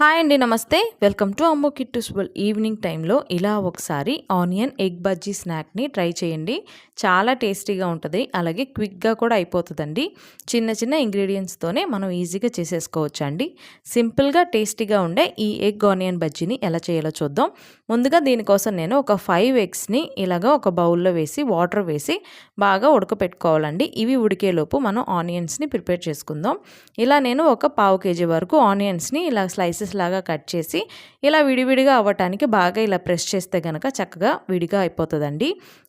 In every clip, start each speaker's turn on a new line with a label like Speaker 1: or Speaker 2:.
Speaker 1: Hi అండి నమస్తే. Welcome to అమ్మో కిట్టుస్బుల్ ఈవినింగ్ టైంలో ఇలా ఒకసారి ఆనియన్ ఎగ్ బజ్జీ స్నాక్ని ట్రై చేయండి. చాలా టేస్టీగా ఉంటుంది అలాగే క్విక్గా కూడా అయిపోతుందండి. చిన్న చిన్న ఇంగ్రీడియంట్స్తోనే మనం ఈజీగా చేసేసుకోవచ్చు అండి సింపుల్గా టేస్టీగా ఉండే ఈ ఎగ్ ఆనియన్ బజ్జీని ఎలా చేయాలో చూద్దాం. ముందుగా దీనికోసం నేను ఒక ఫైవ్ ఎగ్స్ని ఇలాగ ఒక బౌల్లో వేసి వాటర్ వేసి బాగా ఉడకపెట్టుకోవాలండి. ఇవి ఉడికేలోపు మనం ఆనియన్స్ని ప్రిపేర్ చేసుకుందాం. ఇలా నేను ఒక పావు కేజీ వరకు ఆనియన్స్ని ఇలా స్లైసెస్ పీసెస్ లాగా కట్ చేసి ఇలా విడివిడిగా అవ్వటానికి బాగా ఇలా ప్రెస్ చేస్తే కనుక చక్కగా విడిగా అయిపోతుందండి.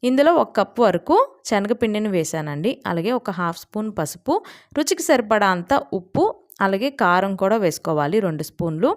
Speaker 1: ఇందులో ఒక కప్ వరకు శనగపిండిని వేసానండి. అలాగే ఒక హాఫ్ స్పూన్ పసుపు రుచికి సరిపడా అంత ఉప్పు అలాగే కారం కూడా వేసుకోవాలి రెండు స్పూన్లు.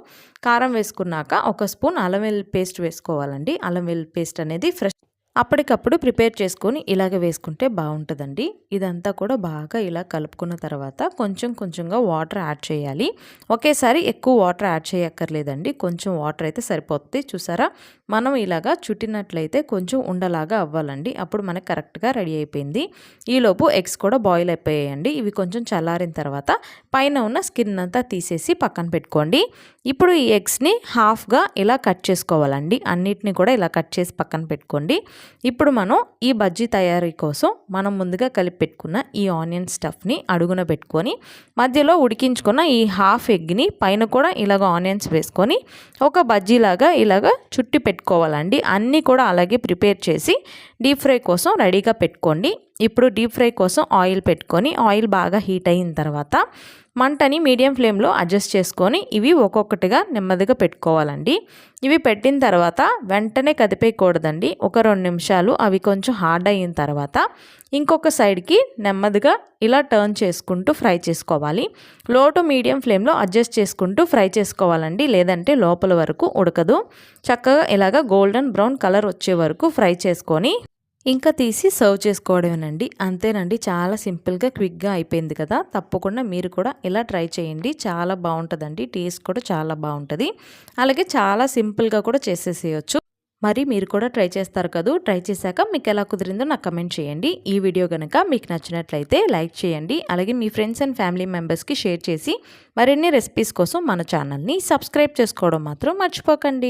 Speaker 1: కారం వేసుకున్నాక ఒక స్పూన్ అల్లం వెల్లుల్లి పేస్ట్ వేసుకోవాలండి. అల్లం వెల్లుల్లి పేస్ట్ అనేది ఫ్రెష్ అప్పటికప్పుడు ప్రిపేర్ చేసుకొని ఇలాగ వేసుకుంటే బాగుంటుందండి. ఇదంతా కూడా బాగా ఇలా కలుపుకున్న తర్వాత కొంచెం కొంచెంగా వాటర్ యాడ్ చేయాలి. ఒకేసారి ఎక్కువ వాటర్ యాడ్ చేయక్కర్లేదండి. కొంచెం వాటర్ అయితే సరిపోతుంది. చూసారా? మనం ఇలాగా చుట్టినట్లయితే కొంచెం ఉండలాగా అవ్వాలండి. అప్పుడు మనకు కరెక్ట్గా రెడీ అయిపోయింది. ఈలోపు ఎగ్స్ కూడా బాయిల్ అయిపోయాయండి. ఇవి కొంచెం చల్లారిన తర్వాత పైన ఉన్న స్కిన్ అంతా తీసేసి పక్కన పెట్టుకోండి. ఇప్పుడు ఈ ఎగ్స్ని హాఫ్గా ఇలా కట్ చేసుకోవాలండి. అన్నిటిని కూడా ఇలా కట్ చేసి పక్కన పెట్టుకోండి. ఇప్పుడు మనం ఈ బజ్జీ తయారీ కోసం మనం ముందుగా కలిపి పెట్టుకున్న ఈ ఆనియన్ స్టఫ్ని అడుగున పెట్టుకొని మధ్యలో ఉడికించుకున్న ఈ హాఫ్ ఎగ్ని పైన కూడా ఇలాగ ఆనియన్స్ వేసుకొని ఒక బజ్జీలాగా ఇలాగ చుట్టి పెట్టుకోవాలండి. అన్నీ కూడా అలాగే ప్రిపేర్ చేసి డీప్ ఫ్రై కోసం రెడీగా పెట్టుకోండి. ఇప్పుడు డీప్ ఫ్రై కోసం ఆయిల్ పెట్టుకొని ఆయిల్ బాగా హీట్ అయిన తర్వాత మంటని మీడియం ఫ్లేమ్లో అడ్జస్ట్ చేసుకొని ఇవి ఒక్కొక్కటిగా నెమ్మదిగా పెట్టుకోవాలండి. ఇవి పెట్టిన తర్వాత వెంటనే కదిపేయకూడదండి. ఒక రెండు నిమిషాలు అవి కొంచెం హార్డ్ అయిన తర్వాత ఇంకొక సైడ్కి నెమ్మదిగా ఇలా టర్న్ చేసుకుంటూ ఫ్రై చేసుకోవాలి. లో టు మీడియం ఫ్లేమ్లో అడ్జస్ట్ చేసుకుంటూ ఫ్రై చేసుకోవాలండి. లేదంటే లోపల వరకు ఉడకదు. చక్కగా ఇలాగ గోల్డెన్ బ్రౌన్ కలర్ వచ్చే వరకు ఫ్రై చేసుకొని ఇంకా తీసి సర్వ్ చేసుకోవడమేనండి. అంతేనండి చాలా సింపుల్గా క్విక్గా అయిపోయింది కదా. తప్పకుండా మీరు కూడా ఇలా ట్రై చేయండి. చాలా బాగుంటుందండి. టేస్ట్ కూడా చాలా బాగుంటుంది. అలాగే చాలా సింపుల్గా కూడా చేసేసేయచ్చు. మరి మీరు కూడా ట్రై చేస్తారు కదా. ట్రై చేశాక మీకు ఎలా కుదిరిందో నాకు కమెంట్ చేయండి. ఈ వీడియో కనుక మీకు నచ్చినట్లయితే లైక్ చేయండి. అలాగే మీ ఫ్రెండ్స్ అండ్ ఫ్యామిలీ మెంబర్స్కి షేర్ చేసి మరిన్ని రెసిపీస్ కోసం మన ఛానల్ని సబ్స్క్రైబ్ చేసుకోవడం మాత్రం మర్చిపోకండి.